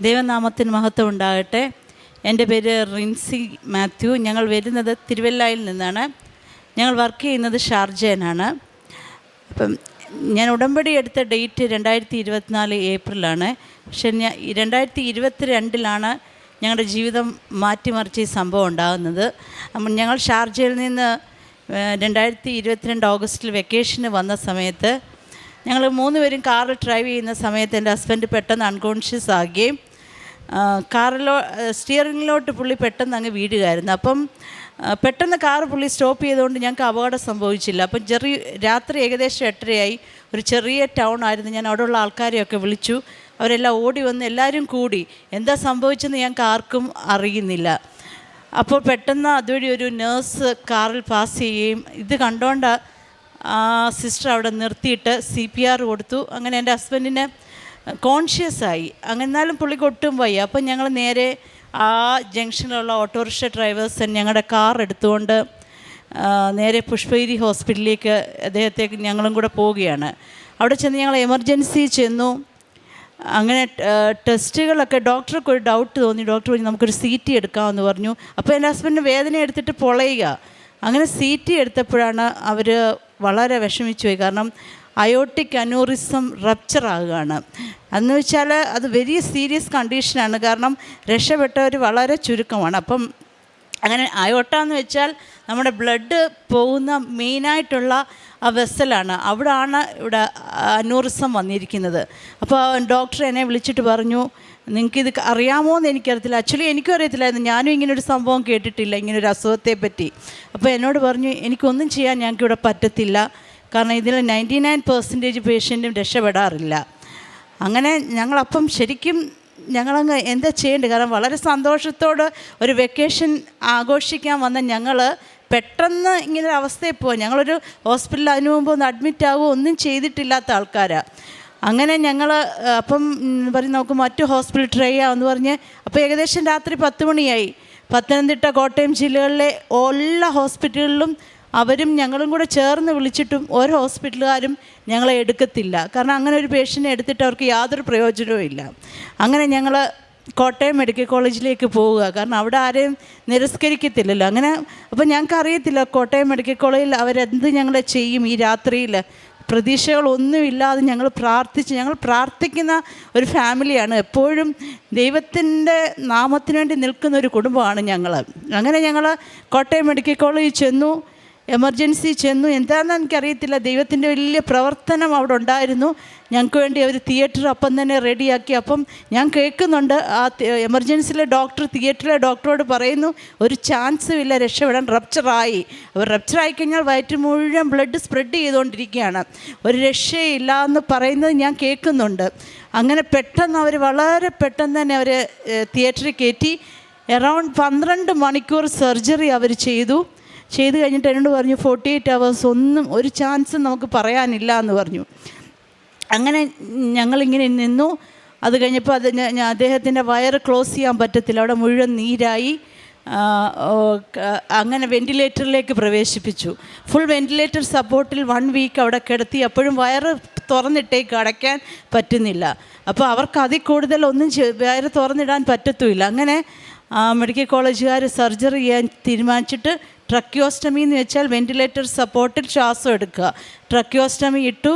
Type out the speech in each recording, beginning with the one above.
ദൈവനാമത്തിന് മഹത്വം ഉണ്ടാകട്ടെ. എന്റെ പേര് റിൻസി മാത്യു. ഞങ്ങൾ വരുന്നത് തിരുവല്ലായിൽ നിന്നാണ്. ഞങ്ങൾ വർക്ക് ചെയ്യുന്നത് ഷാർജയിലാണ് അപ്പം ഞാൻ ഉടമ്പടി എടുത്ത ഡേറ്റ് രണ്ടായിരത്തി ഇരുപത്തിനാല് ഏപ്രിലാണ്. പക്ഷെ ഞാൻ രണ്ടായിരത്തി ഇരുപത്തി രണ്ടിലാണ് ഞങ്ങളുടെ ജീവിതം മാറ്റിമറിച്ച് ഈ സംഭവം ഉണ്ടാകുന്നത്. അപ്പം ഞങ്ങൾ ഷാർജയിൽ നിന്ന് രണ്ടായിരത്തി ഇരുപത്തിരണ്ട് ഓഗസ്റ്റിൽ വെക്കേഷന് വന്ന സമയത്ത് ഞങ്ങൾ മൂന്ന് പേരും കാറിൽ ഡ്രൈവ് ചെയ്യുന്ന സമയത്ത് എന്റെ ഹസ്ബൻഡ് പെട്ടെന്ന് അൺകോൺഷ്യസ് ആകുകയും കാറിലോ സ്റ്റിയറിങ്ങിലോട്ട് പുള്ളി പെട്ടെന്ന് അങ്ങ് വീഴുകയായിരുന്നു. അപ്പം പെട്ടെന്ന് കാർ പുള്ളി സ്റ്റോപ്പ് ചെയ്തുകൊണ്ട് ഞങ്ങൾക്ക് അപകടം സംഭവിച്ചില്ല. അപ്പം ചെറിയ രാത്രി ഏകദേശം എട്ടരയായി. ഒരു ചെറിയ ടൗൺ ആയിരുന്നു. ഞാൻ അവിടെയുള്ള ആൾക്കാരെയൊക്കെ വിളിച്ചു. അവരെല്ലാം ഓടി വന്ന് എല്ലാവരും കൂടി. എന്താ സംഭവിച്ചെന്ന് ഞങ്ങൾക്ക് ആർക്കും അറിയുന്നില്ല. അപ്പോൾ പെട്ടെന്ന് അതുവഴി ഒരു നേഴ്സ് കാറിൽ പാസ് ചെയ്യുകയും ഇത് കണ്ടോണ്ട് ആ സിസ്റ്റർ അവിടെ നിർത്തിയിട്ട് സി പി ആർ കൊടുത്തു. അങ്ങനെ എന്റെ ഹസ്ബൻഡിന് കോൺഷ്യസ് ആയി. അങ്ങനെ എന്നാലും പുള്ളിക്ക് ഒട്ടും വയ്യ. അപ്പം ഞങ്ങൾ നേരെ ആ ജംഗ്ഷനിലുള്ള ഓട്ടോറിക്ഷ ഡ്രൈവേഴ്സ് ഞങ്ങളുടെ കാർ എടുത്തുകൊണ്ട് നേരെ പുഷ്പഗിരി ഹോസ്പിറ്റലിലേക്ക് അദ്ദേഹത്തെ ഞങ്ങളും കൂടെ പോവുകയാണ്. അവിടെ ചെന്ന് ഞങ്ങൾ എമർജൻസി ചെന്നു. അങ്ങനെ ടെസ്റ്റുകളൊക്കെ ഡോക്ടർക്ക് ഒരു ഡൗട്ട് തോന്നി. ഡോക്ടർ പറഞ്ഞു നമുക്കൊരു സി ടി എടുക്കാമെന്ന് പറഞ്ഞു. അപ്പോൾ എന്റെ ഹസ്ബൻഡിന് വേദന എടുത്തിട്ട് പൊളയുക. അങ്ങനെ സി ടി എടുത്തപ്പോഴാണ് അവർ വളരെ വിഷമിച്ചു പോയി. കാരണം അയോട്ടിക് അനൂറിസം റപ്ചർ ആകുകയാണ് എന്ന് വെച്ചാൽ അത് വെരി സീരിയസ് കണ്ടീഷനാണ്. കാരണം രക്ഷപ്പെട്ടവർ വളരെ ചുരുക്കമാണ്. അപ്പം അങ്ങനെ അയോട്ട എന്ന് വെച്ചാൽ നമ്മുടെ ബ്ലഡ് പോകുന്ന മെയിനായിട്ടുള്ള ആ വെസലാണ്. അവിടാണ് ഇവിടെ അനൂറിസം വന്നിരിക്കുന്നത്. അപ്പോൾ ഡോക്ടർ എന്നെ വിളിച്ചിട്ട് പറഞ്ഞു നിങ്ങൾക്കിത് അറിയാമോ എന്ന് എനിക്കറിയത്തില്ല. ആക്ച്വലി എനിക്കും അറിയത്തില്ലായിരുന്നു. ഞാനും ഇങ്ങനൊരു സംഭവം കേട്ടിട്ടില്ല ഇങ്ങനൊരു അസുഖത്തെ പറ്റി അപ്പോൾ എന്നോട് പറഞ്ഞു എനിക്കൊന്നും ചെയ്യാൻ ഞങ്ങൾക്ക് ഇവിടെ പറ്റത്തില്ല. കാരണം ഇതിൽ നയന്റി നയൻ പെർസെന്റേജ് പേഷ്യന്റും രക്ഷപ്പെടാറില്ല. അങ്ങനെ ഞങ്ങളപ്പം ശരിക്കും ഞങ്ങളങ്ങ് എന്താ ചെയ്യേണ്ടത്? കാരണം വളരെ സന്തോഷത്തോട് ഒരു വെക്കേഷൻ ആഘോഷിക്കാൻ വന്ന ഞങ്ങൾ പെട്ടെന്ന് ഇങ്ങനെ അവസ്ഥയിൽ പോകാം ഞങ്ങളൊരു ഹോസ്പിറ്റലിൽ അതിനു മുമ്പ് ഒന്ന് അഡ്മിറ്റ് ആവുകയോ ഒന്നും ചെയ്തിട്ടില്ലാത്ത ആൾക്കാരാണ് അങ്ങനെ ഞങ്ങൾ അപ്പം പറഞ്ഞ് നമുക്ക് മറ്റു ഹോസ്പിറ്റൽ ട്രൈ ചെയ്യാമെന്ന് പറഞ്ഞ് അപ്പോൾ ഏകദേശം രാത്രി പത്ത് മണിയായി. പത്തനംതിട്ട കോട്ടയം ജില്ലകളിലെ എല്ലാ ഹോസ്പിറ്റലുകളിലും അവരും ഞങ്ങളും കൂടെ ചേർന്ന് വിളിച്ചിട്ടും ഒരു ഹോസ്പിറ്റലുകാരും ഞങ്ങളെ എടുക്കത്തില്ല. കാരണം അങ്ങനെ ഒരു പേഷ്യനെ എടുത്തിട്ട് അവർക്ക് യാതൊരു പ്രയോജനവും ഇല്ല. അങ്ങനെ ഞങ്ങൾ കോട്ടയം മെഡിക്കൽ കോളേജിലേക്ക് പോവുക. കാരണം അവിടെ ആരെയും നിരസ്കരിക്കത്തില്ലല്ലോ. അങ്ങനെ അപ്പോൾ ഞങ്ങൾക്ക് അറിയത്തില്ല കോട്ടയം മെഡിക്കൽ കോളേജിൽ അവരെന്ത് ഞങ്ങളെ ചെയ്യും ഈ രാത്രിയിൽ പ്രതീക്ഷകളൊന്നുമില്ലാതെ ഞങ്ങൾ പ്രാർത്ഥിച്ച് ഞങ്ങൾ പ്രാർത്ഥിക്കുന്ന ഒരു ഫാമിലിയാണ്. എപ്പോഴും ദൈവത്തിന്റെ നാമത്തിന് വേണ്ടി നിൽക്കുന്ന ഒരു കുടുംബമാണ് ഞങ്ങൾ അങ്ങനെ ഞങ്ങൾ കോട്ടയം മെഡിക്കൽ കോളേജിൽ ചെന്നു. എമർജൻസി ചെന്നു. എന്താണെന്ന് എനിക്കറിയത്തില്ല. ദൈവത്തിന്റെ വലിയ പ്രവർത്തനം അവിടെ ഉണ്ടായിരുന്നു. ഞങ്ങൾക്ക് വേണ്ടി അവർ തിയേറ്റർ അപ്പം തന്നെ റെഡിയാക്കി അപ്പം ഞാൻ കേൾക്കുന്നുണ്ട്. ആ എമർജൻസിയിലെ ഡോക്ടർ തിയേറ്ററിലെ ഡോക്ടറോട് പറയുന്നു ഒരു ചാൻസും ഇല്ല. രക്ഷപ്പെടാൻ റപ്ചറായി അവർ റപ്ചറായി കഴിഞ്ഞാൽ വയറ്റ് മുഴുവൻ ബ്ലഡ് സ്പ്രെഡ് ചെയ്തുകൊണ്ടിരിക്കുകയാണ്. ഒരു രക്ഷയില്ല എന്ന് പറയുന്നത് ഞാൻ കേൾക്കുന്നുണ്ട്. അങ്ങനെ പെട്ടെന്ന് അവർ വളരെ പെട്ടെന്ന് തന്നെ അവർ തിയേറ്ററിൽ കയറ്റി. എറൗണ്ട് പന്ത്രണ്ട് മണിക്കൂർ സർജറി അവർ ചെയ്തു. ചെയ്ത് കഴിഞ്ഞിട്ട് എന്നോട് പറഞ്ഞു ഫോർട്ടി എയ്റ്റ് അവേഴ്സ് ഒന്നും ഒരു ചാൻസും നമുക്ക് പറയാനില്ല എന്ന് പറഞ്ഞു. അങ്ങനെ ഞങ്ങളിങ്ങനെ നിന്നു. അത് കഴിഞ്ഞപ്പോൾ അത് അദ്ദേഹത്തിന്റെ വയറ് ക്ലോസ് ചെയ്യാൻ പറ്റത്തില്ല. അവിടെ മുഴുവൻ നീരായി. അങ്ങനെ വെന്റിലേറ്ററിലേക്ക് പ്രവേശിപ്പിച്ചു. ഫുൾ വെന്റിലേറ്റർ സപ്പോർട്ടിൽ വൺ വീക്ക് അവിടെ കിടത്തി. അപ്പോഴും വയറ് തുറന്നിട്ടേക്ക് അടയ്ക്കാൻ പറ്റുന്നില്ല. അപ്പോൾ അവർക്ക് അതിൽ കൂടുതൽ ഒന്നും വയറ് തുറന്നിടാൻ പറ്റത്തുമില്ല. അങ്ങനെ മെഡിക്കൽ കോളേജുകാർ സർജറി ചെയ്യാൻ തീരുമാനിച്ചിട്ട് ട്രക്യോസ്റ്റമി എന്ന് വെച്ചാൽ വെന്റിലേറ്റർ സപ്പോർട്ടിൽ ശ്വാസം എടുക്കുക. ട്രക്യോസ്റ്റമി ഇട്ടു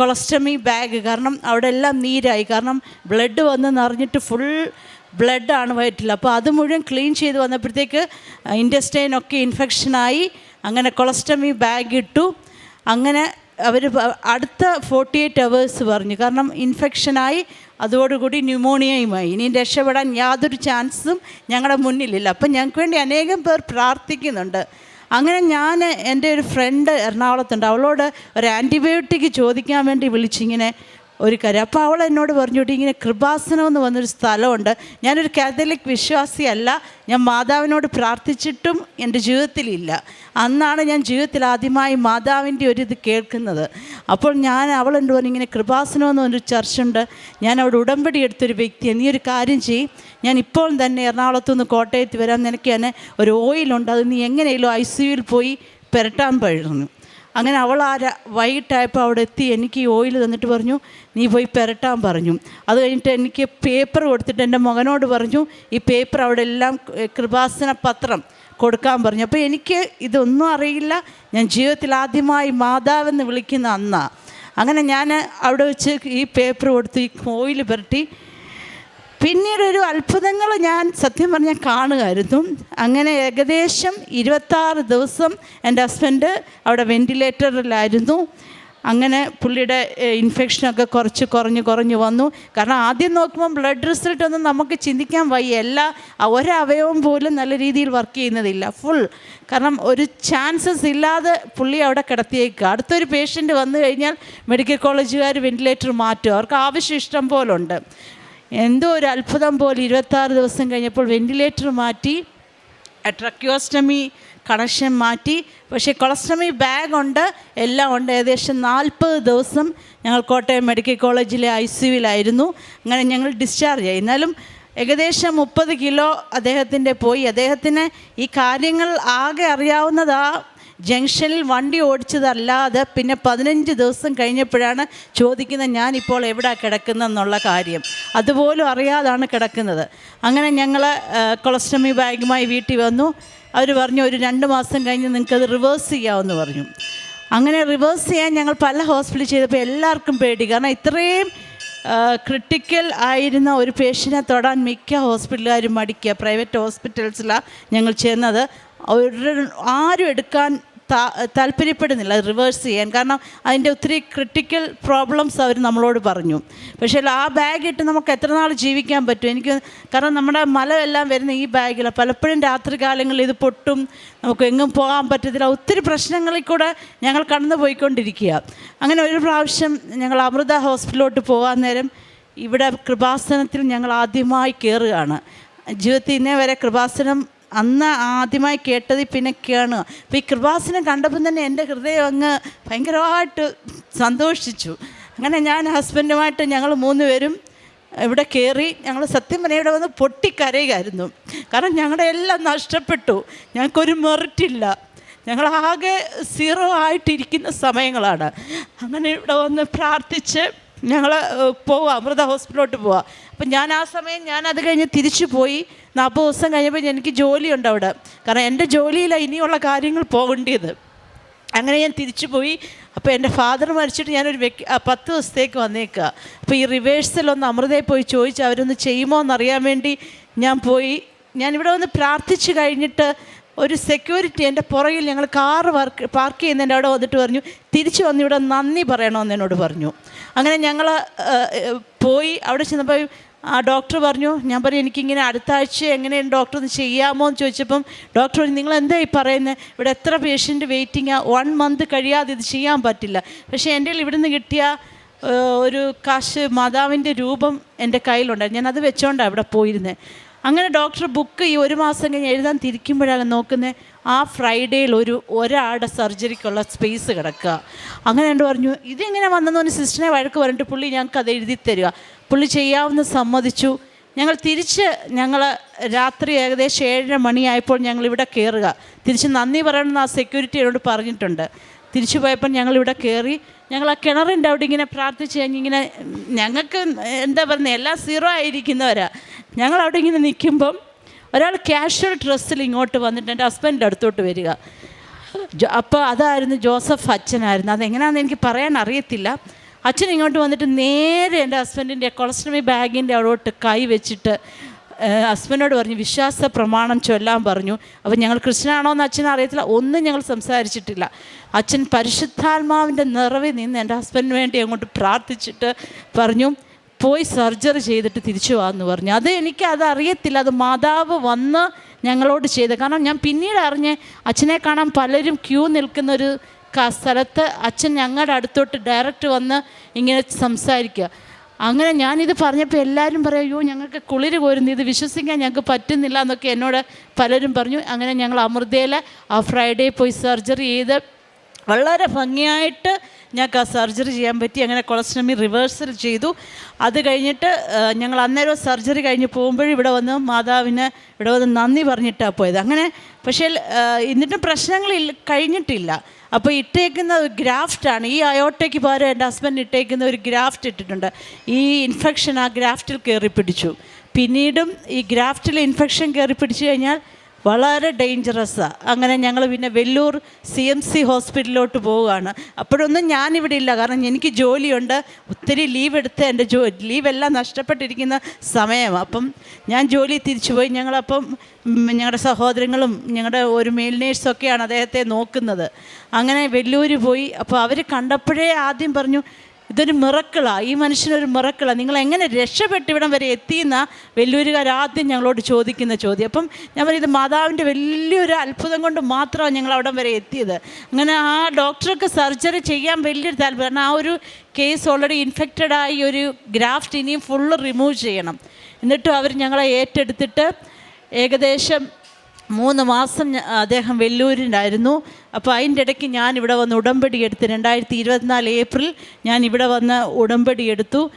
കൊളസ്റ്റമി ബാഗ് കാരണം അവിടെ എല്ലാം നീരായി. കാരണം ബ്ലഡ് വന്ന് നിറഞ്ഞിട്ട് ഫുൾ ബ്ലഡാണ് വയറ്റിൽ. അപ്പോൾ അത് മുഴുവൻ ക്ലീൻ ചെയ്ത് വന്നപ്പോഴത്തേക്ക് ഇൻഡസ്റ്റൈനൊക്കെ ഇൻഫെക്ഷനായി അങ്ങനെ കൊളസ്റ്റമി ബാഗ് ഇട്ടു. അങ്ങനെ അവർ അടുത്ത ഫോർട്ടി എയ്റ്റ് അവേഴ്സ് പറഞ്ഞു. കാരണം ഇൻഫെക്ഷനായി അതോടുകൂടി ന്യൂമോണിയയുമായി. ഇനി രക്ഷപ്പെടാൻ യാതൊരു ചാൻസും ഞങ്ങളുടെ മുന്നിലില്ല. അപ്പം ഞങ്ങൾക്ക് വേണ്ടി അനേകം പേർ പ്രാർത്ഥിക്കുന്നുണ്ട്. അങ്ങനെ ഞാൻ എന്റെ ഒരു ഫ്രണ്ട് എറണാകുളത്തുണ്ട്. അവളോട് ഒരു ആന്റിബയോട്ടിക് ചോദിക്കാൻ വേണ്ടി വിളിച്ചിങ്ങനെ ഒരു കാര്യം. അപ്പോൾ അവൾ എന്നോട് പറഞ്ഞോട്ട് ഇങ്ങനെ കൃപാസനം എന്ന് വന്നൊരു സ്ഥലമുണ്ട്. ഞാനൊരു കാത്തലിക് വിശ്വാസിയല്ല. ഞാൻ മാതാവിനോട് പ്രാർത്ഥിച്ചിട്ടും എന്റെ ജീവിതത്തിലില്ല. അന്നാണ് ഞാൻ ജീവിതത്തിൽ ആദ്യമായി മാതാവിന്റെ ഒരു ഇത് കേൾക്കുന്നത്. അപ്പോൾ ഞാൻ അവൾ എന്നോട് പറഞ്ഞു ഇങ്ങനെ കൃപാസനം എന്ന് പറഞ്ഞൊരു ചർച്ചുണ്ട്. ഞാൻ അവിടെ ഉടമ്പടി എടുത്തൊരു വ്യക്തിയാണ്. നീ ഒരു കാര്യം ചെയ്യും. ഞാൻ ഇപ്പോൾ തന്നെ എറണാകുളത്തു നിന്ന് കോട്ടയത്ത് വരാൻ നിനക്ക് തന്നെ ഒരു ഓയിലുണ്ട്. അത് നീ എങ്ങനെയല്ലോ ഐ സിയുയിൽ പോയി പുരട്ടാൻ പഴുന്നു അങ്ങനെ അവൾ ആ വൈകിട്ടായപ്പോൾ അവിടെ എത്തി. എനിക്ക് ഈ ഓയിൽ തന്നിട്ട് പറഞ്ഞു നീ പോയി പെരട്ടാൻ പറഞ്ഞു. അത് കഴിഞ്ഞിട്ട് എനിക്ക് പേപ്പർ കൊടുത്തിട്ട് എന്റെ മകനോട് പറഞ്ഞു ഈ പേപ്പർ അവിടെ എല്ലാം കൃപാസന പത്രം കൊടുക്കാൻ പറഞ്ഞു. അപ്പോൾ എനിക്ക് ഇതൊന്നും അറിയില്ല. ഞാൻ ജീവിതത്തിൽ ആദ്യമായി മാതാവെന്ന് വിളിക്കുന്ന അന്നാണ് അങ്ങനെ ഞാൻ അവിടെ വെച്ച് ഈ പേപ്പർ കൊടുത്ത് ഈ ഓയിൽ പുരട്ടി. പിന്നീട് ഒരു അത്ഭുതങ്ങൾ ഞാൻ സത്യം പറഞ്ഞാൽ കാണുമായിരുന്നു. അങ്ങനെ ഏകദേശം ഇരുപത്താറ് ദിവസം എന്റെ ഹസ്ബൻഡ് അവിടെ വെന്റിലേറ്ററിലായിരുന്നു അങ്ങനെ പുള്ളിയുടെ ഇൻഫെക്ഷനൊക്കെ കുറച്ച് കുറഞ്ഞ് കുറഞ്ഞ് വന്നു. കാരണം ആദ്യം നോക്കുമ്പോൾ ബ്ലഡ് റിസൾട്ട് ഒന്നും നമുക്ക് ചിന്തിക്കാൻ വയ്യ എല്ലാ ഒരവയവം പോലും നല്ല രീതിയിൽ വർക്ക് ചെയ്യുന്നതില്ല. ഫുൾ കാരണം ഒരു ചാൻസസ് ഇല്ലാതെ പുള്ളി അവിടെ കിടത്തിയേക്കുക. അടുത്തൊരു പേഷ്യന്റ് വന്നു കഴിഞ്ഞാൽ മെഡിക്കൽ കോളേജുകാർ വെന്റിലേറ്റർ മാറ്റും. അവർക്ക് ആവശ്യം ഇഷ്ടം പോലുണ്ട്. എന്തോ ഒരു അത്ഭുതം പോലെ ഇരുപത്താറ് ദിവസം കഴിഞ്ഞപ്പോൾ വെന്റിലേറ്റർ മാറ്റി ട്രക്യോസ്റ്റമി കണക്ഷൻ മാറ്റി. പക്ഷേ കൊളസ്ട്രമി ബാഗ് ഉണ്ട് എല്ലാം ഉണ്ട്. ഏകദേശം നാൽപ്പത് ദിവസം ഞങ്ങൾ കോട്ടയം മെഡിക്കൽ കോളേജിലെ ഐ സിയുവിലായിരുന്നു അങ്ങനെ ഞങ്ങൾ ഡിസ്ചാർജ് ആയി. എന്നാലും ഏകദേശം മുപ്പത് കിലോ അദ്ദേഹത്തിന്റെ പോയി. അദ്ദേഹത്തിന് ഈ കാര്യങ്ങൾ ആകെ അറിയാവുന്നത് ആ ജംഗ്ഷനിൽ വണ്ടി ഓടിച്ചതല്ലാതെ പിന്നെ പതിനഞ്ച് ദിവസം കഴിഞ്ഞപ്പോഴാണ് ചോദിക്കുന്നത് ഞാനിപ്പോൾ എവിടെ കിടക്കുന്നതെന്നുള്ള കാര്യം. അതുപോലും അറിയാതാണ് കിടക്കുന്നത്. അങ്ങനെ ഞങ്ങൾ കൊളസ്ട്രമി ബാഗുമായി വീട്ടിൽ വന്നു. അവർ പറഞ്ഞു ഒരു രണ്ട് മാസം കഴിഞ്ഞ് നിങ്ങൾക്കത് റിവേഴ്സ് ചെയ്യാമെന്ന് പറഞ്ഞു. അങ്ങനെ റിവേഴ്സ് ചെയ്യാൻ ഞങ്ങൾ പല ഹോസ്പിറ്റലിൽ ചെയ്തപ്പോൾ എല്ലാവർക്കും പേടി. കാരണം ഇത്രയും ക്രിട്ടിക്കൽ ആയിരുന്ന ഒരു പേഷ്യനെ തൊടാൻ മിക്ക ഹോസ്പിറ്റലുകാരും മടിക്കുക. പ്രൈവറ്റ് ഹോസ്പിറ്റൽസിലാണ് ഞങ്ങൾ ചെന്നത്. ഒരു ആരും എടുക്കാൻ താല്പര്യപ്പെടുന്നില്ല റിവേഴ്സ് ചെയ്യാൻ. കാരണം അതിന്റെ ഒത്തിരി ക്രിട്ടിക്കൽ പ്രോബ്ലംസ് അവർ നമ്മളോട് പറഞ്ഞു. പക്ഷേ ആ ബാഗ് ഇട്ട് നമുക്ക് എത്ര നാൾ ജീവിക്കാൻ പറ്റും? എനിക്ക് കാരണം നമ്മുടെ മലമെല്ലാം വരുന്ന ഈ ബാഗിലാണ് പലപ്പോഴും രാത്രികാലങ്ങളിൽ ഇത് പൊട്ടും നമുക്ക് എങ്ങും പോകാൻ പറ്റത്തില്ല. ഒത്തിരി പ്രശ്നങ്ങളിൽ കൂടെ ഞങ്ങൾ കടന്നു പോയിക്കൊണ്ടിരിക്കുക അങ്ങനെ ഒരു പ്രാവശ്യം ഞങ്ങൾ അമൃത ഹോസ്പിറ്റലിലോട്ട് പോകാൻ നേരം ഇവിടെ കൃപാസനത്തിൽ ഞങ്ങൾ ആദ്യമായി കയറുകയാണ് ജീവിതത്തിൽ ഇന്നേ വരെ കൃപാസനം അന്ന് ആദ്യമായി കേട്ടതിൽ പിന്നെ കാണുക. ഈ കൃപാസനം കണ്ടപ്പം തന്നെ എന്റെ ഹൃദയം അങ്ങ് ഭയങ്കരമായിട്ട് സന്തോഷിച്ചു. അങ്ങനെ ഞാൻ ഹസ്ബൻഡുമായിട്ട് ഞങ്ങൾ മൂന്ന് പേരും ഇവിടെ കയറി ഞങ്ങൾ സത്യം പറഞ്ഞാൽ ഇവിടെ വന്ന് പൊട്ടിക്കരയുമായിരുന്നു കാരണം ഞങ്ങളുടെ എല്ലാം നഷ്ടപ്പെട്ടു. ഞങ്ങൾക്കൊരു മെറിറ്റില്ല. ഞങ്ങളാകെ സീറോ ആയിട്ടിരിക്കുന്ന സമയങ്ങളാണ്. അങ്ങനെ ഇവിടെ വന്ന് പ്രാർത്ഥിച്ച് ഞങ്ങൾ പോവാം അമൃത ഹോസ്പിറ്റലിലോട്ട് പോവാം. അപ്പം ഞാൻ ആ സമയം ഞാൻ അത് കഴിഞ്ഞ് തിരിച്ചു പോയി. നാൽപ്പത് ദിവസം കഴിഞ്ഞപ്പോൾ എനിക്ക് ജോലിയുണ്ട് അവിടെ. കാരണം എന്റെ ജോലിയിലാണ് ഇനിയുള്ള കാര്യങ്ങൾ പോകേണ്ടത് അങ്ങനെ ഞാൻ തിരിച്ചു പോയി. അപ്പോൾ എന്റെ ഫാദർ മരിച്ചിട്ട് ഞാനൊരു വ്യക്തി പത്ത് ദിവസത്തേക്ക് വന്നേക്കുക അപ്പോൾ ഈ റിവേഴ്സൽ ഒന്ന് അമൃതയിൽ പോയി ചോദിച്ച് അവരൊന്ന് ചെയ്യുമോ എന്നറിയാൻ വേണ്ടി ഞാൻ പോയി. ഞാൻ ഞാനിവിടെ വന്ന് പ്രാർത്ഥിച്ചു കഴിഞ്ഞിട്ട് ഒരു സെക്യൂരിറ്റി എന്റെ പുറകിൽ ഞങ്ങൾ കാറ് വർക്ക് പാർക്ക് ചെയ്യുന്നതിന്റെ അവിടെ വന്നിട്ട് പറഞ്ഞു തിരിച്ചു വന്ന് ഇവിടെ നന്ദി പറയണമെന്ന് എന്നോട് പറഞ്ഞു. അങ്ങനെ ഞങ്ങൾ പോയി. അവിടെ ചെന്നപ്പോൾ ആ ഡോക്ടർ പറഞ്ഞു ഞാൻ പറഞ്ഞു എനിക്കിങ്ങനെ അടുത്ത ആഴ്ച എങ്ങനെയാണ് ഡോക്ടർ ഒന്ന് ചെയ്യാമോ എന്ന് ചോദിച്ചപ്പം ഡോക്ടർ പറഞ്ഞു നിങ്ങൾ ഈ പറയുന്നത് ഇവിടെ എത്ര പേഷ്യന്റ് വെയിറ്റിംഗ് വൺ മന്ത് കഴിയാതെ ഇത് ചെയ്യാൻ പറ്റില്ല. പക്ഷേ എന്റെ കയ്യിൽ ഇവിടുന്ന് കിട്ടിയ ഒരു കാശ് മാതാവിന്റെ രൂപം എന്റെ കയ്യിലുണ്ടായിരുന്നു. ഞാൻ അത് വെച്ചോണ്ടാണ് അവിടെ പോയിരുന്നത് അങ്ങനെ ഡോക്ടർ ബുക്ക് ഈ ഒരു മാസം കഴിഞ്ഞ് എഴുതാൻ തിരിക്കുമ്പോഴാണ് നോക്കുന്നത് ആ ഫ്രൈഡേയിൽ ഒരു ഒരാളുടെ സർജറിക്കുള്ള സ്പേസ് കിടക്കുക. അങ്ങനെ എന്നോട് പറഞ്ഞു ഇതെങ്ങനെ വന്നെന്ന് പറഞ്ഞ് സിസ്റ്ററിനെ വഴക്ക് പറഞ്ഞിട്ട് പുള്ളി ഞങ്ങൾക്ക് അത് എഴുതി തരിക. പുള്ളി ചെയ്യാവുന്ന സമ്മതിച്ചു. ഞങ്ങൾ തിരിച്ച് ഞങ്ങൾ രാത്രി ഏകദേശം ഏഴര മണിയായപ്പോൾ ഞങ്ങൾ ഇവിടെ കയറുക. തിരിച്ച് നന്ദി പറയണമെന്ന് ആ സെക്യൂരിറ്റിയോട് പറഞ്ഞിട്ടുണ്ട്. തിരിച്ചു പോയപ്പോൾ ഞങ്ങളിവിടെ കയറി ഞങ്ങൾ ആ കിണറിന്റെ അവിടെ ഇങ്ങനെ പ്രാർത്ഥിച്ച് കഴിഞ്ഞിങ്ങനെ ഞങ്ങൾക്ക് എന്താ പറയുന്നത് എല്ലാം സീറോ ആയിരിക്കുന്നവരാ. ഞങ്ങൾ അവിടെ ഇങ്ങനെ നിൽക്കുമ്പം ഒരാൾ ക്യാഷ്വൽ ഡ്രസ്സിൽ ഇങ്ങോട്ട് വന്നിട്ട് എന്റെ ഹസ്ബൻഡിന്റെ അടുത്തോട്ട് വരിക. അപ്പോൾ അതായിരുന്നു ജോസഫ് അച്ഛനായിരുന്നു. അതെങ്ങനെയാണെന്ന് എനിക്ക് പറയാൻ അറിയത്തില്ല. അച്ഛൻ ഇങ്ങോട്ട് വന്നിട്ട് നേരെ എന്റെ ഹസ്ബൻഡിന്റെ കൊളസ്ട്രമി ബാഗിന്റെ അവിടോട്ട് കൈ വെച്ചിട്ട് ഏഹ്, ഹസ്ബൻഡിനോട് പറഞ്ഞു വിശ്വാസ പ്രമാണം ചൊല്ലാൻ പറഞ്ഞു. അപ്പോൾ ഞങ്ങൾ ക്രിസ്ത്യനാണോ എന്ന് അച്ഛൻ അറിയത്തില്ല. ഒന്നും ഞങ്ങൾ സംസാരിച്ചിട്ടില്ല. അച്ഛൻ പരിശുദ്ധാത്മാവിന്റെ നിറവിൽ നിന്ന് എന്റെ ഹസ്ബൻഡിന് വേണ്ടി അങ്ങോട്ട് പ്രാർത്ഥിച്ചിട്ട് പറഞ്ഞു പോയി സർജറി ചെയ്തിട്ട് തിരിച്ചു വാന്ന് പറഞ്ഞു. അത് എനിക്ക് അത് അറിയത്തില്ല. അത് മാതാവ് വന്ന് ഞങ്ങളോട് ചെയ്ത്. കാരണം ഞാൻ പിന്നീട് അറിഞ്ഞ് അച്ഛനെ കാണാൻ പലരും ക്യൂ നിൽക്കുന്നൊരു സ്ഥലത്ത് അച്ഛൻ ഞങ്ങളുടെ അടുത്തോട്ട് ഡയറക്റ്റ് വന്ന് ഇങ്ങനെ സംസാരിക്കുക. അങ്ങനെ ഞാനിത് പറഞ്ഞപ്പോൾ എല്ലാവരും പറയും അയ്യോ ഞങ്ങൾക്ക് കുളിര് കോരുന്നു ഇത് വിശ്വസിക്കാൻ ഞങ്ങൾക്ക് പറ്റുന്നില്ല എന്നൊക്കെ എന്നോട് പലരും പറഞ്ഞു. അങ്ങനെ ഞങ്ങൾ അമൃതയിൽ ആ ഫ്രൈഡേ പോയി സർജറി ചെയ്ത് വളരെ ഭംഗിയായിട്ട് ഞങ്ങൾക്ക് ആ സർജറി ചെയ്യാൻ പറ്റി. അങ്ങനെ കൊളസ്ട്രമി റിവേഴ്സൽ ചെയ്തു. അത് കഴിഞ്ഞിട്ട് ഞങ്ങൾ അന്നേരം സർജറി കഴിഞ്ഞ് പോകുമ്പോഴും ഇവിടെ വന്ന് മാതാവിന് ഇവിടെ വന്ന് നന്ദി പറഞ്ഞിട്ടാണ് പോയത്. അങ്ങനെ പക്ഷേ എന്നിട്ടും പ്രശ്നങ്ങളില്ല കഴിഞ്ഞിട്ടില്ല. അപ്പോൾ ഇട്ടേക്കുന്ന ഒരു ഗ്രാഫ്റ്റാണ് ഈ അയോട്ടയ്ക്ക് പകരം എന്റെ ഹസ്ബൻഡ് ഇട്ടേക്കുന്ന ഒരു ഗ്രാഫ്റ്റ് ഇട്ടിട്ടുണ്ട്. ഈ ഇൻഫെക്ഷൻ ആ ഗ്രാഫ്റ്റിൽ കയറി പിടിച്ചു. പിന്നീടും ഈ ഗ്രാഫ്റ്റിൽ ഇൻഫെക്ഷൻ കയറി പിടിച്ചു കഴിഞ്ഞാൽ വളരെ ഡേഞ്ചറസ്സാണ് അങ്ങനെ ഞങ്ങൾ പിന്നെ വെല്ലൂർ സി എം സി ഹോസ്പിറ്റലിലോട്ട് പോവുകയാണ്. അപ്പോഴൊന്നും ഞാനിവിടെ ഇല്ല. കാരണം എനിക്ക് ജോലിയുണ്ട്. ഒത്തിരി ലീവ് എടുത്ത് എന്റെ ജോ ലീവെല്ലാം നഷ്ടപ്പെട്ടിരിക്കുന്ന സമയം. അപ്പം ഞാൻ ജോലി തിരിച്ചു പോയി ഞങ്ങളപ്പം ഞങ്ങളുടെ സഹോദരങ്ങളും ഞങ്ങളുടെ ഒരു മെയിൽ നേഴ്സൊക്കെയാണ് അദ്ദേഹത്തെ നോക്കുന്നത്. അങ്ങനെ വെല്ലൂർ പോയി. അപ്പോൾ അവർ കണ്ടപ്പോഴേ ആദ്യം പറഞ്ഞു ഇതൊരു മിറക്കിളാണ് ഈ മനുഷ്യനൊരു മിറക്കിളാണ് നിങ്ങൾ എങ്ങനെ രക്ഷപ്പെട്ട് ഇവിടം വരെ എത്തിയെന്ന വലിയൊരുകാർ ആദ്യം ഞങ്ങളോട് ചോദിക്കുന്ന ചോദ്യം. അപ്പം ഞാൻ പറയും ഇത് മാതാവിന്റെ വലിയൊരു അത്ഭുതം കൊണ്ട് മാത്രമാണ് ഞങ്ങൾ അവിടം വരെ എത്തിയത്. അങ്ങനെ ആ ഡോക്ടർക്ക് സർജറി ചെയ്യാൻ വലിയൊരു താല്പര്യം. കാരണം ആ ഒരു കേസ് ഓൾറെഡി ഇൻഫെക്റ്റഡ് ആയി ഒരു ഗ്രാഫ്റ്റ് ഇനിയും ഫുള്ള് റിമൂവ് ചെയ്യണം. എന്നിട്ടും അവർ ഞങ്ങളെ ഏറ്റെടുത്തിട്ട് ഏകദേശം മൂന്ന് മാസം അദ്ദേഹം വെല്ലൂരിലായിരുന്നു. അപ്പോൾ അതിന്റെ ഇടയ്ക്ക് ഞാൻ ഇവിടെ വന്ന് ഉടമ്പടി എടുത്ത് രണ്ടായിരത്തി ഇരുപത്തിനാല് ഏപ്രിൽ ഞാൻ ഇവിടെ വന്ന് ഉടമ്പടി എടുത്തു.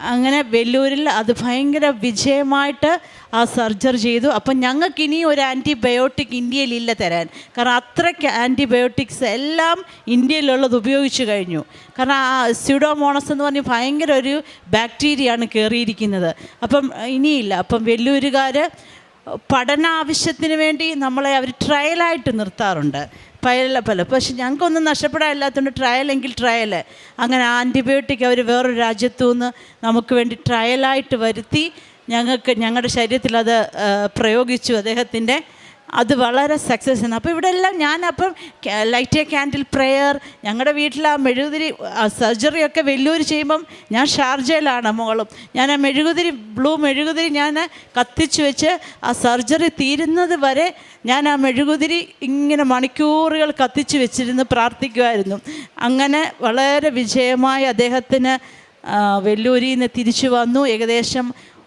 അങ്ങനെ വെല്ലൂരിൽ അത് ഭയങ്കര വിജയമായിട്ട് ആ സർജറി ചെയ്തു. അപ്പം ഞങ്ങൾക്ക് ഇനി ഒരു ആന്റിബയോട്ടിക് ഇന്ത്യയിലില്ല തരാൻ. കാരണം അത്രയ്ക്ക് ആന്റിബയോട്ടിക്സ് എല്ലാം ഇന്ത്യയിലുള്ളത് ഉപയോഗിച്ചു കഴിഞ്ഞു. കാരണം ആ സ്യൂഡോമോണസ് എന്ന് പറഞ്ഞ് ഭയങ്കര ഒരു ബാക്ടീരിയയാണ് കയറിയിരിക്കുന്നത്. അപ്പം ഇനിയില്ല. അപ്പം വെല്ലൂരുകാർ പഠന ആവശ്യത്തിന് വേണ്ടി നമ്മളെ അവർ ട്രയലായിട്ട് നിർത്താറുണ്ട്. പല പല. പക്ഷെ ഞങ്ങൾക്കൊന്നും നഷ്ടപ്പെടാനില്ലാത്തതുകൊണ്ട് ട്രയൽ എങ്കിൽ ട്രയൽ അങ്ങനെ ആന്റിബയോട്ടിക് അവർ വേറൊരു രാജ്യത്തു നിന്ന് നമുക്ക് വേണ്ടി ട്രയലായിട്ട് വരുത്തി ഞങ്ങൾക്ക് ഞങ്ങളുടെ ശരീരത്തിൽ അത് പ്രയോഗിച്ചു അദ്ദേഹത്തിന്റെ അത് വളരെ സക്സസ് ആണ്. അപ്പോൾ ഇവിടെ എല്ലാം ഞാനപ്പം ലൈറ്റ് എ ക്യാൻഡിൽ പ്രെയർ ഞങ്ങളുടെ വീട്ടിൽ ആ മെഴുകുതിരി സർജറിയൊക്കെ വെല്ലൂർ ചെയ്യുമ്പം ഞാൻ ഷാർജയിലാണ് മോളും. ഞാൻ ആ മെഴുകുതിരി ബ്ലൂ മെഴുകുതിരി ഞാൻ കത്തിച്ച് വെച്ച് ആ സർജറി തീരുന്നത് വരെ ഞാൻ ആ മെഴുകുതിരി ഇങ്ങനെ മണിക്കൂറുകൾ കത്തിച്ച് വെച്ചിരുന്ന് പ്രാർത്ഥിക്കുമായിരുന്നു അങ്ങനെ വളരെ വിജയമായി അദ്ദേഹത്തിന് വെല്ലൂരിൽ നിന്ന് തിരിച്ചു വന്നു. ഏകദേശം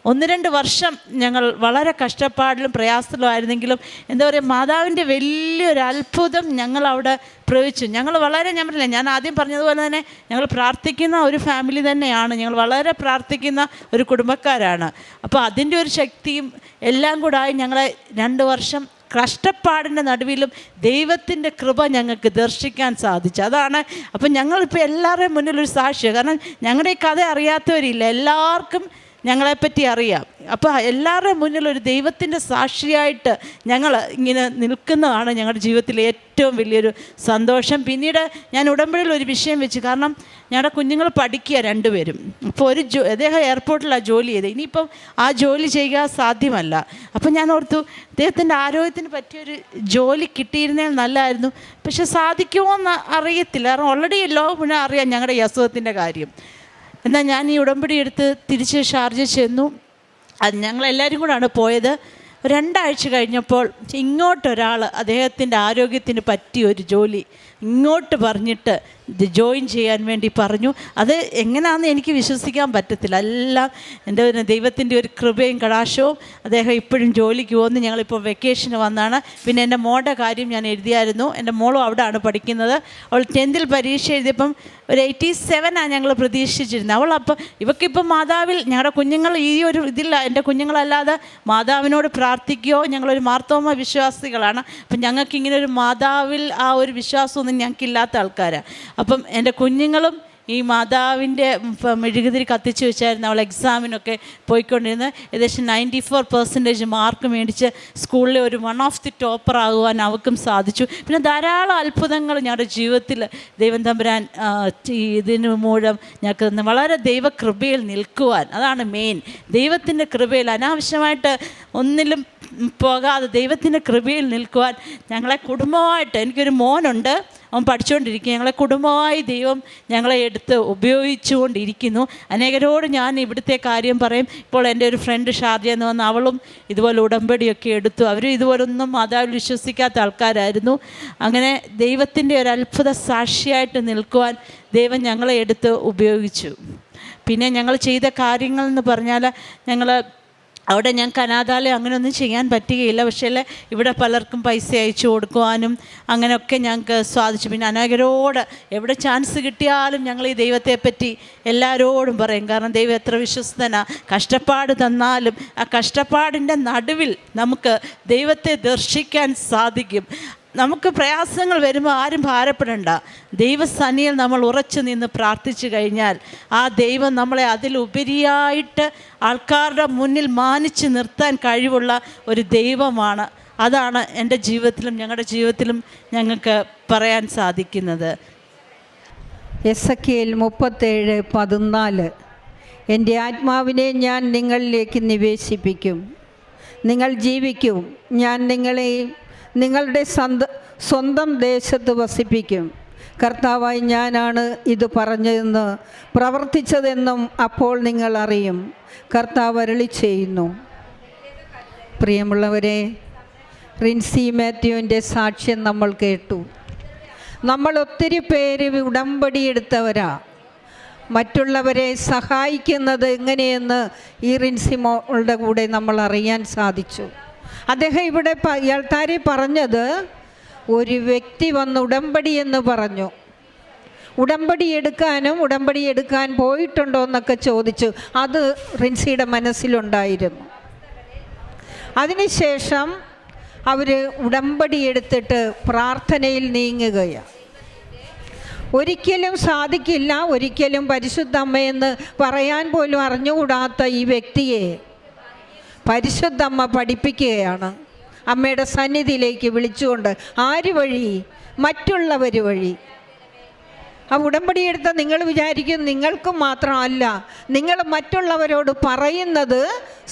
ഒന്ന് രണ്ട് വർഷം ഞങ്ങൾ വളരെ കഷ്ടപ്പാടിലും പ്രയാസത്തിലുമായിരുന്നെങ്കിലും എന്താ പറയുക മാതാവിന്റെ വലിയൊരു അത്ഭുതം ഞങ്ങൾ അവിടെ പ്രയോഗിച്ചു ഞങ്ങൾ വളരെ ഞാൻ പറഞ്ഞില്ല ഞാൻ ആദ്യം പറഞ്ഞതുപോലെ തന്നെ ഞങ്ങൾ പ്രാർത്ഥിക്കുന്ന ഒരു ഫാമിലി തന്നെയാണ്. ഞങ്ങൾ വളരെ പ്രാർത്ഥിക്കുന്ന ഒരു കുടുംബക്കാരാണ്. അപ്പോൾ അതിന്റെ ഒരു ശക്തിയും എല്ലാം കൂടായി ഞങ്ങളെ രണ്ട് വർഷം കഷ്ടപ്പാടിന്റെ നടുവിലും ദൈവത്തിന്റെ കൃപ ഞങ്ങൾക്ക് ദർശിക്കാൻ സാധിച്ചു. അതാണ് അപ്പം ഞങ്ങളിപ്പോൾ എല്ലാവരുടെയും മുന്നിലൊരു സാക്ഷിയാണ് കാരണം ഞങ്ങളുടെ ഈ കഥ അറിയാത്തവരില്ല. എല്ലാവർക്കും ഞങ്ങളെപ്പറ്റി അറിയാം. അപ്പോൾ എല്ലാവരുടെയും മുന്നിൽ ഒരു ദൈവത്തിന്റെ സാക്ഷിയായിട്ട് ഞങ്ങൾ ഇങ്ങനെ നിൽക്കുന്നതാണ് ഞങ്ങളുടെ ജീവിതത്തിലെ ഏറ്റവും വലിയൊരു സന്തോഷം. പിന്നീട് ഞാൻ ഉടമ്പടിയിൽ ഒരു വിഷയം വെച്ച്. കാരണം ഞങ്ങളുടെ കുഞ്ഞുങ്ങൾ പഠിക്കുക രണ്ടുപേരും. അപ്പോൾ ഒരു ജോ അദ്ദേഹം എയർപോർട്ടിലാണ് ജോലി ചെയ്തത്. ഇനിയിപ്പം ആ ജോലി ചെയ്യുക സാധ്യമല്ല. അപ്പം ഞാൻ ഓർത്തു അദ്ദേഹത്തിന്റെ ആരോഗ്യത്തിന് പറ്റിയൊരു ജോലി കിട്ടിയിരുന്നേൽ നല്ലതായിരുന്നു പക്ഷെ സാധിക്കുമോ എന്ന് അറിയത്തില്ല. കാരണം ഓൾറെഡി എല്ലാവരും അറിയാം ഞങ്ങളുടെ ഈ അസുഖത്തിന്റെ കാര്യം. എന്നാൽ ഞാൻ ഈ ഉടമ്പടി എടുത്ത് തിരിച്ച് ഷാർജ ചെന്നു. അത് ഞങ്ങളെല്ലാവരും കൂടാണ് പോയത്. രണ്ടാഴ്ച കഴിഞ്ഞപ്പോൾ ഇങ്ങോട്ടൊരാൾ അദ്ദേഹത്തിന്റെ ആരോഗ്യത്തിന് പറ്റിയ ഒരു ജോലി ഇങ്ങോട്ട് പറഞ്ഞിട്ട് ജോയിൻ ചെയ്യാൻ വേണ്ടി പറഞ്ഞു. അത് എങ്ങനെയാണെന്ന് എനിക്ക് വിശ്വസിക്കാൻ പറ്റത്തില്ല. എല്ലാം എന്റെ പിന്നെ ദൈവത്തിന്റെ ഒരു കൃപയും കടാശവും അദ്ദേഹം ഇപ്പോഴും ജോലിക്ക് പോകുന്നു. ഞങ്ങളിപ്പോൾ വെക്കേഷന് വന്നാണ്. പിന്നെ എന്റെ മോളുടെ കാര്യം ഞാൻ എഴുതിയായിരുന്നു. എന്റെ മോളും അവിടെയാണ് പഠിക്കുന്നത്. അവൾ ടെൻത്തിൽ പരീക്ഷ എഴുതിയപ്പം ഒരു എയ്റ്റി സെവനാണ് ഞങ്ങൾ പ്രതീക്ഷിച്ചിരുന്നത്. അവൾ അപ്പം ഇവക്കിപ്പം മാതാവിൽ ഞങ്ങളുടെ കുഞ്ഞുങ്ങൾ ഈ ഒരു ഇതില്ല. എന്റെ കുഞ്ഞുങ്ങളല്ലാതെ മാതാവിനോട് പ്രാർത്ഥിക്കുകയോ ഞങ്ങളൊരു മാർത്തോമ വിശ്വാസികളാണ്. അപ്പം ഞങ്ങൾക്ക് ഇങ്ങനെ ഒരു മാതാവിൽ ആ ഒരു വിശ്വാസമൊന്നും ഞങ്ങൾക്കില്ലാത്ത ആൾക്കാരാണ് അപ്പം എന്റെ കുഞ്ഞുങ്ങളും ഈ മാതാവിന്റെ മെഴുകുതിരി കത്തിച്ച് വെച്ചായിരുന്നു അവൾ എക്സാമിനൊക്കെ പോയിക്കൊണ്ടിരുന്നത്. ഏകദേശം നയന്റി ഫോർ പെർസെന്റേജ് മാർക്ക് മേടിച്ച് സ്കൂളിലെ ഒരു വൺ ഓഫ് ദി ടോപ്പർ ആകുവാൻ അവൾക്കും സാധിച്ചു. പിന്നെ ധാരാളം അത്ഭുതങ്ങൾ ഞങ്ങളുടെ ജീവിതത്തിൽ ദൈവം തമ്പുരാൻ ഇതിന് മൂലം ഞങ്ങൾക്ക് തന്നെ. വളരെ ദൈവകൃപയിൽ നിൽക്കുവാൻ. അതാണ് മെയിൻ ദൈവത്തിന്റെ കൃപയിൽ അനാവശ്യമായിട്ട് ഒന്നിലും പോകാതെ ദൈവത്തിന്റെ കൃപയിൽ നിൽക്കുവാൻ ഞങ്ങളെ കുടുംബമായിട്ട് എനിക്കൊരു മോനുണ്ട്. അവൻ പഠിച്ചുകൊണ്ടിരിക്കുക ഞങ്ങളെ കുടുംബമായി ദൈവം ഞങ്ങളെ എടുത്ത് ഉപയോഗിച്ചുകൊണ്ടിരിക്കുന്നു. അനേകരോട് ഞാൻ ഇവിടുത്തെ കാര്യം പറയും. ഇപ്പോൾ എന്റെ ഒരു ഫ്രണ്ട് ഷാർജ എന്ന് വന്ന അവളും ഇതുപോലെ ഉടമ്പടിയൊക്കെ എടുത്തു. അവരും ഇതുപോലൊന്നും മാതാവിൽ വിശ്വസിക്കാത്ത ആൾക്കാരായിരുന്നു. അങ്ങനെ ദൈവത്തിന്റെ ഒരു അത്ഭുത സാക്ഷിയായിട്ട് നിൽക്കുവാൻ ദൈവം ഞങ്ങളെ എടുത്ത് ഉപയോഗിച്ചു. പിന്നെ ഞങ്ങൾ ചെയ്ത കാര്യങ്ങൾ എന്ന് പറഞ്ഞാൽ ഞങ്ങൾ അവിടെ ഞാൻ കനാതാലയം അങ്ങനെയൊന്നും ചെയ്യാൻ പറ്റുകയില്ല. പക്ഷേ ഇവിടെ പലർക്കും പൈസ അയച്ചു കൊടുക്കുവാനും അങ്ങനെയൊക്കെ ഞങ്ങൾക്ക് സാധിച്ചു. പിന്നെ അനേകരോട് എവിടെ ചാൻസ് കിട്ടിയാലും ഞങ്ങൾ ഈ ദൈവത്തെപ്പറ്റി എല്ലാവരോടും പറയും. കാരണം ദൈവം എത്ര വിശ്വസ്തനാ. കഷ്ടപ്പാട് തന്നാലും ആ കഷ്ടപ്പാടിന്റെ നടുവിൽ നമുക്ക് ദൈവത്തെ ദർശിക്കാൻ സാധിക്കും. നമുക്ക് പ്രയാസങ്ങൾ വരുമ്പോൾ ആരും ഭാരപ്പെടണ്ട. ദൈവസന്നിയിൽ നമ്മൾ ഉറച്ചു നിന്ന് പ്രാർത്ഥിച്ചു കഴിഞ്ഞാൽ ആ ദൈവം നമ്മളെ അതിലുപരിയായിട്ട് ആൾക്കാരുടെ മുന്നിൽ മാനിച്ച് നിർത്താൻ കഴിവുള്ള ഒരു ദൈവമാണ്. അതാണ് എന്റെ ജീവിതത്തിലും ഞങ്ങളുടെ ജീവിതത്തിലും ഞങ്ങൾക്ക് പറയാൻ സാധിക്കുന്നത്. എസ് എൽ മുപ്പത്തേഴ് പതിനാല്. എന്റെ ആത്മാവിനെ ഞാൻ നിങ്ങളിലേക്ക് നിവേശിപ്പിക്കും. നിങ്ങൾ ജീവിക്കും. ഞാൻ നിങ്ങളെ നിങ്ങളുടെ സ്വന്ത സ്വന്തം ദേശത്ത് വസിപ്പിക്കും. കർത്താവായി ഞാനാണ് ഇത് പറഞ്ഞതെന്ന് പ്രവർത്തിച്ചതെന്നും അപ്പോൾ നിങ്ങൾ അറിയും. കർത്താവ് അരളി ചെയ്യുന്നു. പ്രിയമുള്ളവരെ റിൻസി മാത്യുവിന്റെ സാക്ഷ്യം നമ്മൾ കേട്ടു. നമ്മൾ ഒത്തിരി പേര് ഉടമ്പടി എടുത്തവരാ. മറ്റുള്ളവരെ സഹായിക്കുന്നത് എങ്ങനെയെന്ന് ഈ റിൻസിമോളുടെ കൂടെ നമ്മൾ അറിയാൻ സാധിച്ചു. അദ്ദേഹം ഇവിടെ ഇയാൾക്കാരെ പറഞ്ഞത് ഒരു വ്യക്തി വന്ന് ഉടമ്പടി എന്ന് പറഞ്ഞു. ഉടമ്പടി എടുക്കാനും ഉടമ്പടി എടുക്കാൻ പോയിട്ടുണ്ടോ എന്നൊക്കെ ചോദിച്ചു. അത് റിൻസിയുടെ മനസ്സിലുണ്ടായിരുന്നു. അതിനുശേഷം അവർ ഉടമ്പടി എടുത്തിട്ട് പ്രാർത്ഥനയിൽ നീങ്ങുകയാണ് ഒരിക്കലും സാധിക്കില്ല ഒരിക്കലും പരിശുദ്ധമ്മയെന്ന് പറയാൻ പോലും അറിഞ്ഞുകൂടാത്ത ഈ വ്യക്തിയെ പരിശുദ്ധമ്മ പഠിപ്പിക്കുകയാണ്. അമ്മയുടെ സന്നിധിയിലേക്ക് വിളിച്ചുകൊണ്ട് ആര് വഴി? മറ്റുള്ളവർ വഴി. ആ ഉടമ്പടി എടുത്ത നിങ്ങൾ വിചാരിക്കും നിങ്ങൾക്കും മാത്രമല്ല നിങ്ങൾ മറ്റുള്ളവരോട് പറയുന്നത്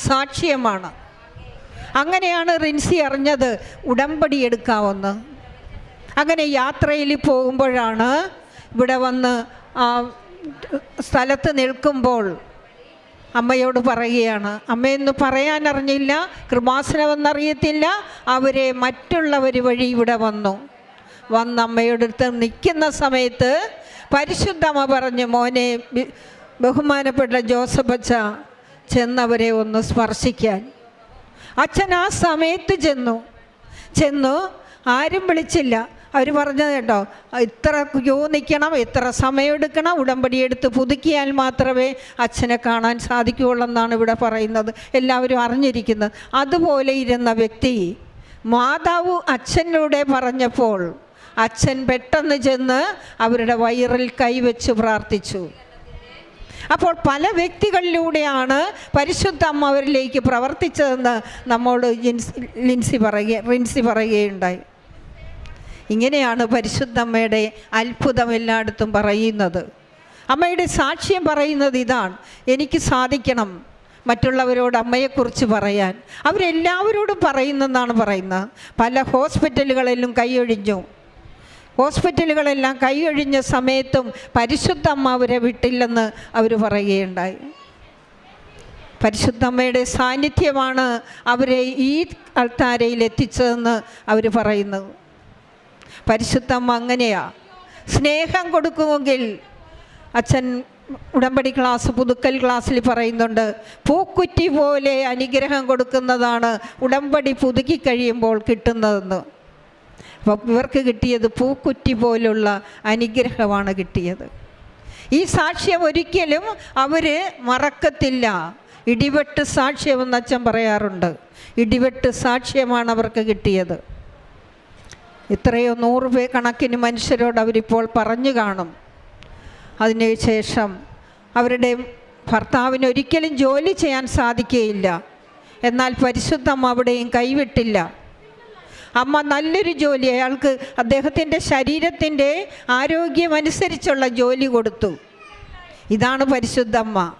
സാക്ഷ്യമാണ്. അങ്ങനെയാണ് റിൻസി അറിഞ്ഞത് ഉടമ്പടി എടുക്കാമെന്ന് അങ്ങനെ യാത്രയിൽ പോകുമ്പോഴാണ് ഇവിടെ വന്ന് ആ സ്ഥലത്ത് നിൽക്കുമ്പോൾ അമ്മയോട് പറയുകയാണ് അമ്മയെന്ന് പറയാൻ അറിഞ്ഞില്ല കൃപാസനമെന്നറിയത്തില്ല അവരെ മറ്റുള്ളവർ വഴി ഇവിടെ വന്നു. വന്ന് അമ്മയുടെ അടുത്ത് നിൽക്കുന്ന സമയത്ത് പരിശുദ്ധമ്മ പറഞ്ഞു മോനെ ബഹുമാനപ്പെട്ട ജോസഫ് അച്ഛ ചെന്നവരെ ഒന്ന് സ്പർശിക്കാൻ. അച്ഛൻ ആ സമയത്ത് ചെന്നു. ചെന്നു ആരും വിളിച്ചില്ല. അവർ പറഞ്ഞത് കേട്ടോ ഇത്ര ക്യൂ നിൽക്കണം ഇത്ര സമയമെടുക്കണം ഉടമ്പടി എടുത്ത് പുതുക്കിയാൽ മാത്രമേ അച്ഛനെ കാണാൻ സാധിക്കുകയുള്ളൂ എന്നാണ് ഇവിടെ പറയുന്നത് എല്ലാവരും അറിഞ്ഞിരിക്കുന്നത്. അതുപോലെ ഇരുന്ന വ്യക്തി മാതാവ് അച്ഛനിലൂടെ പറഞ്ഞപ്പോൾ അച്ഛൻ പെട്ടെന്ന് ചെന്ന് അവരുടെ വയറിൽ കൈവച്ച് പ്രാർത്ഥിച്ചു. അപ്പോൾ പല വ്യക്തികളിലൂടെയാണ് പരിശുദ്ധ അമ്മ അവരിലേക്ക് പ്രവർത്തിച്ചതെന്ന് നമ്മോട് ജിൻസ് ലിൻസി പറയുക റിൻസി പറയുകയുണ്ടായി. ഇങ്ങനെയാണ് പരിശുദ്ധ അമ്മയുടെ അത്ഭുതം എല്ലായിടത്തും പറയുന്നത്. അമ്മയുടെ സാക്ഷ്യം പറയുന്നത് ഇതാണ്. എനിക്ക് സാധിക്കണം മറ്റുള്ളവരോട് അമ്മയെക്കുറിച്ച് പറയാൻ. അവരെല്ലാവരോടും പറയുന്നെന്നാണ് പറയുന്നത്. പല ഹോസ്പിറ്റലുകളിലും കൈയൊഴിഞ്ഞു. ഹോസ്പിറ്റലുകളെല്ലാം കൈയൊഴിഞ്ഞ സമയത്തും പരിശുദ്ധ അമ്മ അവരെ വിട്ടില്ലെന്ന് അവർ പറയുകയുണ്ടായി. പരിശുദ്ധമ്മയുടെ സാന്നിധ്യമാണ് അവരെ ഈ അൾത്താരയിൽ എത്തിച്ചതെന്ന് അവർ പറയുന്നത് പരിശുദ്ധമ്മ അങ്ങനെയാ. സ്നേഹം കൊടുക്കുമെങ്കിൽ അച്ഛൻ ഉടമ്പടി ക്ലാസ് പുതുക്കൽ ക്ലാസ്സിൽ പറയുന്നുണ്ട് പൂക്കുറ്റി പോലെ അനുഗ്രഹം കൊടുക്കുന്നതാണ് ഉടമ്പടി പുതുക്കി കഴിയുമ്പോൾ കിട്ടുന്നതെന്ന്. അപ്പം ഇവർക്ക് കിട്ടിയത് പൂക്കുറ്റി പോലുള്ള അനുഗ്രഹമാണ് കിട്ടിയത്. ഈ സാക്ഷ്യം ഒരിക്കലും അവർ മറക്കത്തില്ല. ഇടിവെട്ട് സാക്ഷ്യമെന്ന് അച്ഛൻ പറയാറുണ്ട്. ഇടിവെട്ട് സാക്ഷ്യമാണ് അവർക്ക് കിട്ടിയത്. ഇത്രയോ നൂറ് കണക്കിന് മനുഷ്യരോട് അവരിപ്പോൾ പറഞ്ഞു കാണും. അതിനുശേഷം അവരുടെ ഭർത്താവിന് ഒരിക്കലും ജോലി ചെയ്യാൻ സാധിക്കുകയില്ല. എന്നാൽ പരിശുദ്ധം അവിടെയും കൈവിട്ടില്ല. അമ്മ നല്ലൊരു ജോലി അയാൾക്ക് അദ്ദേഹത്തിന്റെ ശരീരത്തിന്റെ ആരോഗ്യമനുസരിച്ചുള്ള ജോലി കൊടുത്തു. ഇതാണ് പരിശുദ്ധമ്മ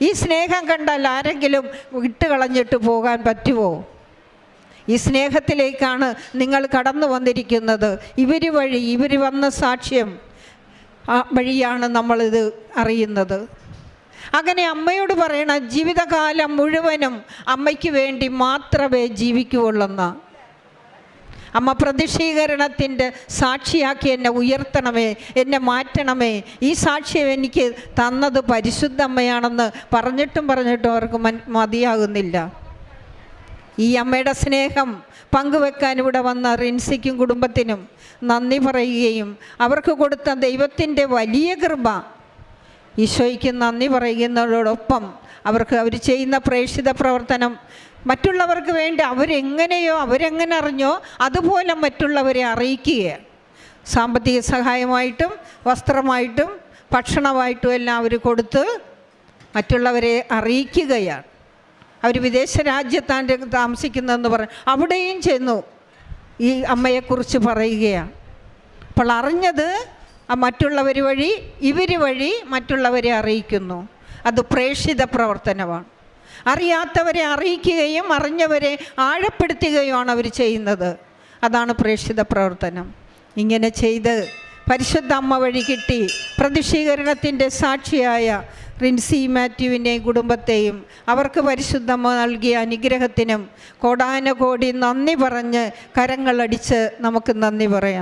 ഈ സ്നേഹം കണ്ടാൽ ആരെങ്കിലും വിട്ടുകളഞ്ഞിട്ട് പോകാൻ പറ്റുമോ? ഈ സ്നേഹത്തിലേക്കാണ് നിങ്ങൾ കടന്നു വന്നിരിക്കുന്നത്. ഇവർ വഴി ഇവർ വന്ന സാക്ഷ്യം വഴിയാണ് നമ്മളിത് അറിയുന്നത്. അങ്ങനെ അമ്മയോട് പറയണ ജീവിതകാലം മുഴുവനും അമ്മയ്ക്ക് വേണ്ടി മാത്രമേ ജീവിക്കുകയുള്ളെന്ന്. അമ്മ പ്രതിഷീകരണത്തിന്റെ സാക്ഷിയാക്കി എന്നെ ഉയർത്തണമേ എന്നെ മാറ്റണമേ. ഈ സാക്ഷ്യം എനിക്ക് തന്നത് പരിശുദ്ധ അമ്മയാണെന്ന് പറഞ്ഞിട്ടും പറഞ്ഞിട്ടും അവർക്ക് മതിയാകുന്നില്ല. ഈ അമ്മയുടെ സ്നേഹം പങ്കുവെക്കാൻ ഇവിടെ വന്ന റിൻസിക്കും കുടുംബത്തിനും നന്ദി പറയുകയും അവർക്ക് കൊടുത്ത ദൈവത്തിന്റെ വലിയ കൃപ ഈശോയ്ക്ക് നന്ദി പറയുന്നതോടൊപ്പം അവർക്ക് അവർ ചെയ്യുന്ന പ്രേക്ഷിത പ്രവർത്തനം മറ്റുള്ളവർക്ക് വേണ്ടി അവരെങ്ങനെയോ അവരെങ്ങനെ അറിഞ്ഞോ അതുപോലെ മറ്റുള്ളവരെ അറിയിക്കുക സാമ്പത്തിക സഹായമായിട്ടും വസ്ത്രമായിട്ടും ഭക്ഷണമായിട്ടും എല്ലാം അവർ കൊടുത്ത് മറ്റുള്ളവരെ അറിയിക്കുകയാണ്. അവർ വിദേശ രാജ്യത്താണ് താമസിക്കുന്നതെന്ന് പറഞ്ഞു അവിടെയും ചെന്നു. ഈ അമ്മയെക്കുറിച്ച് പറയുകയാണ് അപ്പോൾ അറിഞ്ഞത് മറ്റുള്ളവർ വഴി ഇവർ വഴി മറ്റുള്ളവരെ അറിയിക്കുന്നു. അത് പ്രേക്ഷിത പ്രവർത്തനമാണ്. അറിയാത്തവരെ അറിയിക്കുകയും അറിഞ്ഞവരെ ആഴപ്പെടുത്തുകയുമാണ് അവർ ചെയ്യുന്നത്. അതാണ് പ്രേക്ഷിത പ്രവർത്തനം. ഇങ്ങനെ ചെയ്ത് പരിശുദ്ധ അമ്മ വഴി കിട്ടി. പ്രതിഷീകരണത്തിന്റെ സാക്ഷിയായ റിൻസി മാത്യുവിന്റെയും കുടുംബത്തെയും അവർക്ക് പരിശുദ്ധമ്മ നൽകിയ അനുഗ്രഹത്തിനും കോടാനകോടി നന്ദി പറഞ്ഞ് കരങ്ങളടിച്ച് നമുക്ക് നന്ദി പറയാം.